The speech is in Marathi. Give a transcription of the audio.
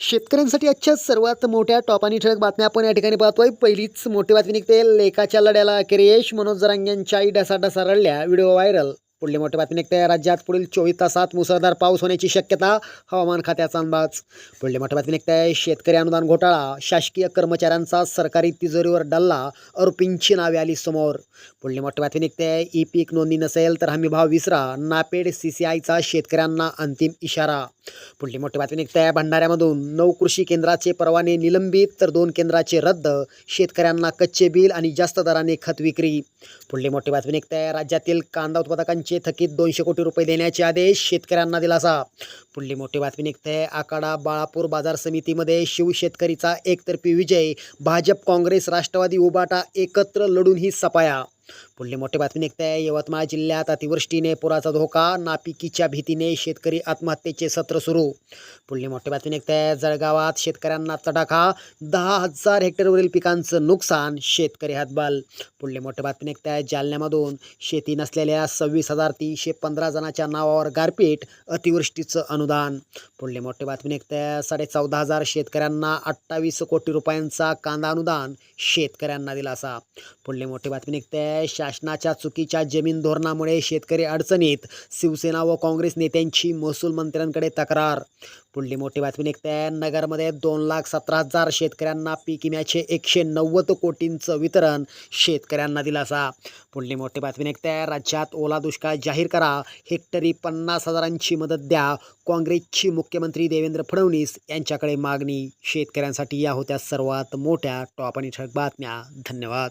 शेतकऱ्यांसाठी आजच्या सर्वात मोठ्या टॉप आणि ठळक बातम्या आपण या ठिकाणी पाहतोय. पहिलीच मोठी बातमी निघते. लेखाच्या लढ्याला अखेर यश. मनोज जरांग्यांच्या आई ढसाढसा रडल्या. Video viral. पुढली मोठी बातमी निघते राज्यात पुढील चोवीस तासात मुसळधार पाऊस होण्याची शक्यता हवामान खात्याचा अंदाज. पुढली मोठी बातमी निघते शेतकरी अनुदान घोटाळा शासकीय कर्मचाऱ्यांचा सरकारी तिजोरीवर डल्ला आरोपींची नावे आली समोर. पुढली मोठी बातमी निघते ई पीक नोंदणी नसेल तर हमी भाव विसरा नापेड सी सी आयचा शेतकऱ्यांना अंतिम इशारा. पुढली मोठी बातमी निघते भंडाऱ्यामधून नऊ कृषी केंद्राचे परवाने निलंबित तर दोन केंद्राचे रद्द शेतकऱ्यांना कच्चे बिल आणि जास्त दराने खत विक्री. पुढली मोठी बातमी निघते राज्यातील कांदा उत्पादकांची थकीत दोनशे कोटी रुपये देण्याचे आदेश शेतकऱ्यांना दिलासा. पुढली मोठी बातमी निघते. आखाडा बाळापूर बाजार समितीमध्ये शिवशेतकरीचा एकतर्फी विजय. भाजप काँग्रेस राष्ट्रवादी उबाटा एकत्र लढून ही सपाया. पुढली मोठी बातमी निघते. यवतमाळ जिल्ह्यात अतिवृष्टीने पुराचा धोका नापिकीच्या भीतीने शेतकरी आत्महत्येचे सत्र सुरू. पुढली मोठी बातमी निघते. जळगावात शेतकऱ्यांना तडाखा दहा हजार हेक्टरवरील पिकांचं नुकसान शेतकरी हातबाल. पुढली मोठी बातमी निघते. जालन्यामधून शेती नसलेल्या सव्वीस हजार तीनशे पंधरा जणांच्या नावावर गारपीट अतिवृष्टीचं अनुदान. पुढली मोठी बातमी निघते. आहे साडेचौदा हजार शेतकऱ्यांना अठ्ठावीस कोटी रुपयांचा कांदा अनुदान शेतकऱ्यांना दिलासा. पुढली मोठी बातमी निघते. शासनाच्या चुकीच्या जमीन धोरणामुळे शेतकरी अडचणीत शिवसेना व काँग्रेस नेत्यांची महसूल मंत्र्यांकडे तक्रार. पुढली मोठी बातमी निघते. नगरमध्ये दोन लाख सतरा हजार शेतकऱ्यांना पीक विम्याचे एकशे नव्वद कोटींचं वितरण शेतकऱ्यांना दिलासा. पुढली मोठी बातमी निघते. राज्यात ओला दुष्काळ जाहीर करा. हेक्टरी पन्नास हजारांची मदत द्या. काँग्रेसची मुख्यमंत्री देवेंद्र फडणवीस यांच्याकडे मागणी. शेतकऱ्यांसाठी या होत्या सर्वात मोठ्या टॉप आणि ठळक बातम्या. धन्यवाद.